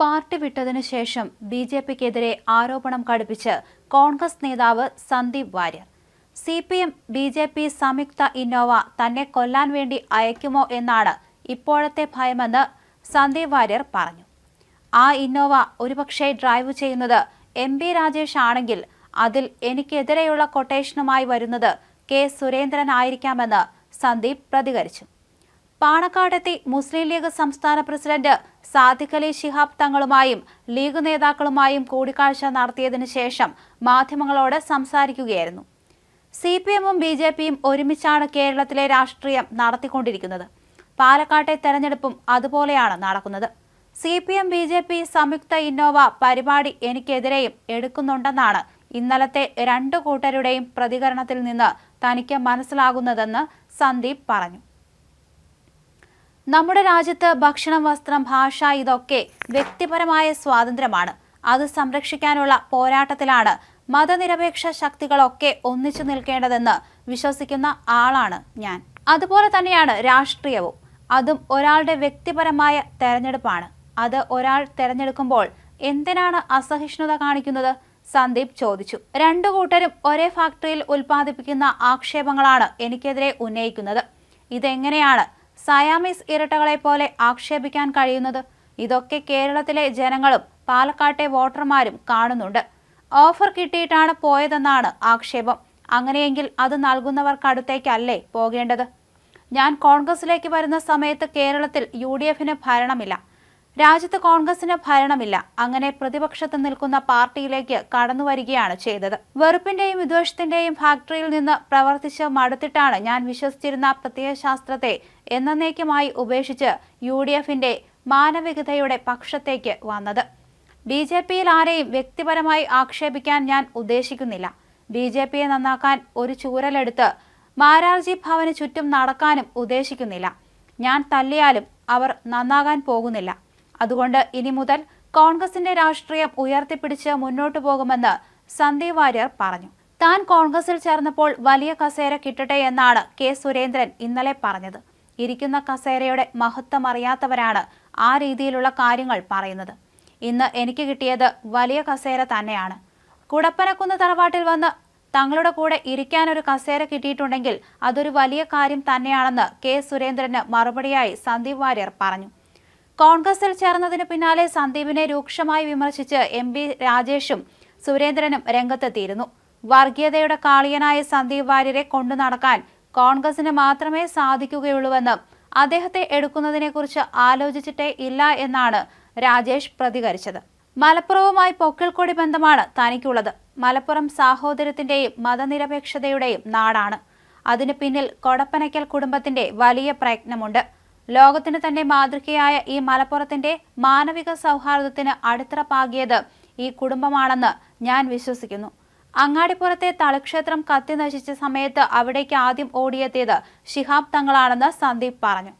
Party വിട്ടതിനു ശേഷം B J പിക്കെതിരെ ആരോപണം കടുപ്പിച്ച് കോൺഗ്രസ് നേതാവ് Sandeep Warrier. C P M B J P സംയുക്ത ഇന്നോവ തന്നെ കൊല്ലാൻ വേണ്ടി അയക്കുമോ എന്നാണ് ഇപ്പോഴത്തെ ഭയമെന്ന് സന്ദീപ് വാര്യർ പറഞ്ഞു. ആ ഇന്നോവ ഒരുപക്ഷെ ഡ്രൈവ് ചെയ്യുന്നത് എം ബി രാജേഷ് ആണെങ്കിൽ അതിൽ എനിക്കെതിരെയുള്ള കൊട്ടേഷനുമായി വരുന്നത് കെ സുരേന്ദ്രൻ ആയിരിക്കാമെന്ന് സന്ദീപ് പ്രതികരിച്ചു. പാണക്കാടെത്തി മുസ്ലിം ലീഗ് സംസ്ഥാന പ്രസിഡന്റ് സാദിഖ് അലി ശിഹാബ് തങ്ങളുമായും ലീഗ് നേതാക്കളുമായും കൂടിക്കാഴ്ച നടത്തിയതിനു ശേഷം മാധ്യമങ്ങളോട് സംസാരിക്കുകയായിരുന്നു. സി പി എമ്മും ബി ജെ പിയും ഒരുമിച്ചാണ് കേരളത്തിലെ രാഷ്ട്രീയം നടത്തിക്കൊണ്ടിരിക്കുന്നത്. പാലക്കാട്ടെ തെരഞ്ഞെടുപ്പും അതുപോലെയാണ് നടക്കുന്നത്. C P M B J P സംയുക്ത ഇന്നോവ പരിപാടി എനിക്കെതിരെയും എടുക്കുന്നുണ്ടെന്നാണ് ഇന്നലത്തെ രണ്ടു കൂട്ടരുടെയും പ്രതികരണത്തിൽ നിന്ന് തനിക്ക് മനസ്സിലാകുന്നതെന്ന് സന്ദീപ് പറഞ്ഞു. നമ്മുടെ രാജ്യത്ത് ഭക്ഷണം വസ്ത്രം ഭാഷ ഇതൊക്കെ വ്യക്തിപരമായ സ്വാതന്ത്ര്യമാണ്. അത് സംരക്ഷിക്കാനുള്ള പോരാട്ടത്തിലാണ് മതനിരപേക്ഷ ശക്തികളൊക്കെ ഒന്നിച്ചു നിൽക്കേണ്ടതെന്ന് വിശ്വസിക്കുന്ന ആളാണ് ഞാൻ. അതുപോലെ തന്നെയാണ് രാഷ്ട്രീയവും. അതും ഒരാളുടെ വ്യക്തിപരമായ തെരഞ്ഞെടുപ്പാണ്. അത് ഒരാൾ തെരഞ്ഞെടുക്കുമ്പോൾ എന്തിനാണ് അസഹിഷ്ണുത കാണിക്കുന്നത്? സന്ദീപ് ചോദിച്ചു. രണ്ടു കൂട്ടരും ഒരേ ഫാക്ടറിയിൽ ഉൽപ്പാദിപ്പിക്കുന്ന ആക്ഷേപങ്ങളാണ് എനിക്കെതിരെ ഉന്നയിക്കുന്നത്. ഇതെങ്ങനെയാണ് സയാമീസ് ഇരട്ടകളെ പോലെ ആക്ഷേപിക്കാൻ കഴിയുന്നത്. ഇതൊക്കെ കേരളത്തിലെ ജനങ്ങളും പാലക്കാട്ടെ വോട്ടർമാരും കാണുന്നുണ്ട്. ഓഫർ കിട്ടിയിട്ടാണ് പോയതെന്നാണ് ആക്ഷേപം. അങ്ങനെയെങ്കിൽ അത് നൽകുന്നവർക്കടുത്തേക്കല്ലേ പോകേണ്ടത്? ഞാൻ കോൺഗ്രസിലേക്ക് വരുന്ന സമയത്ത് കേരളത്തിൽ യു ഡി എഫിന് ഭരണമില്ല. രാജ്യത്ത് കോൺഗ്രസിന് ഭരണമില്ല. അങ്ങനെ പ്രതിപക്ഷത്ത് നിൽക്കുന്ന പാർട്ടിയിലേക്ക് കടന്നുവരികയാണ് ചെയ്തത്. വെറുപ്പിന്റെയും വിദ്വേഷത്തിന്റെയും ഫാക്ടറിയിൽ നിന്ന് പ്രവർത്തിച്ച് മടുത്തിട്ടാണ് ഞാൻ വിശ്വസിച്ചിരുന്ന പ്രത്യയശാസ്ത്രത്തെ എന്നേക്കുമായി ഉപേക്ഷിച്ച് യു ഡി എഫിന്റെ മാനവികതയുടെ പക്ഷത്തേക്ക് വന്നത്. ബി ജെ പിയിൽ ആരെയും വ്യക്തിപരമായി ആക്ഷേപിക്കാൻ ഞാൻ ഉദ്ദേശിക്കുന്നില്ല. ബി ജെ പിയെ നന്നാക്കാൻ ഒരു ചൂരലെടുത്ത് മാരാർജി ഭവന് ചുറ്റും നടക്കാനും ഉദ്ദേശിക്കുന്നില്ല. ഞാൻ തല്ലിയാലും അവർ നന്നാകാൻ പോകുന്നില്ല. അതുകൊണ്ട് ഇനി മുതൽ കോൺഗ്രസിന്റെ രാഷ്ട്രീയം ഉയർത്തിപ്പിടിച്ച് മുന്നോട്ടു പോകുമെന്ന് സന്ദീപ് വാര്യർ പറഞ്ഞു. താൻ കോൺഗ്രസിൽ ചേർന്നപ്പോൾ വലിയ കസേര കിട്ടട്ടെ എന്നാണ് കെ സുരേന്ദ്രൻ ഇന്നലെ പറഞ്ഞത്. ഇരിക്കുന്ന കസേരയുടെ മഹത്വം അറിയാത്തവരാണ് ആ രീതിയിലുള്ള കാര്യങ്ങൾ പറയുന്നത്. ഇന്ന് എനിക്ക് കിട്ടിയത് വലിയ കസേര തന്നെയാണ്. കുടപ്പനക്കുന്ന് തറവാട്ടിൽ വന്ന് തങ്ങളുടെ കൂടെ ഇരിക്കാൻ ഒരു കസേര കിട്ടിയിട്ടുണ്ടെങ്കിൽ അതൊരു വലിയ കാര്യം തന്നെയാണെന്ന് കെ സുരേന്ദ്രന് മറുപടിയായി സന്ദീപ് വാര്യർ പറഞ്ഞു. കോൺഗ്രസിൽ ചേർന്നതിന് പിന്നാലെ സന്ദീപിനെ രൂക്ഷമായി വിമർശിച്ച് എം പി രാജേഷും സുരേന്ദ്രനും രംഗത്തെത്തിയിരുന്നു. വർഗീയതയുടെ കാളിയനായ സന്ദീപ് വാര്യരെ കൊണ്ടു നടക്കാൻ കോൺഗ്രസിന് മാത്രമേ സാധിക്കുകയുള്ളൂവെന്നും അദ്ദേഹത്തെ എടുക്കുന്നതിനെക്കുറിച്ച് ആലോചിച്ചിട്ടേ ഇല്ല എന്നാണ് രാജേഷ് പ്രതികരിച്ചത്. മലപ്പുറവുമായി പൊക്കിൾക്കൊടി ബന്ധമാണ് തനിക്കുള്ളത്. മലപ്പുറം സാഹോദര്യത്തിന്റെയും മതനിരപേക്ഷതയുടെയും നാടാണ്. അതിനു പിന്നിൽ കൊടപ്പനയ്ക്കൽ കുടുംബത്തിന്റെ വലിയ പ്രയത്നമുണ്ട്. ലോകത്തിന് തന്നെ മാതൃകയായ ഈ മലപ്പുറത്തിന്റെ മാനവിക സൗഹാർദ്ദത്തിന് അടിത്തറ പാകിയത് ഈ കുടുംബമാണെന്ന് ഞാൻ വിശ്വസിക്കുന്നു. അങ്ങാടിപ്പുറത്തെ തളിക്ഷേത്രം കത്തി നശിച്ച സമയത്ത് അവിടേക്ക് ആദ്യം ഓടിയെത്തിയത് ശിഹാബ് തങ്ങളാണെന്ന് സന്ദീപ് പറഞ്ഞു.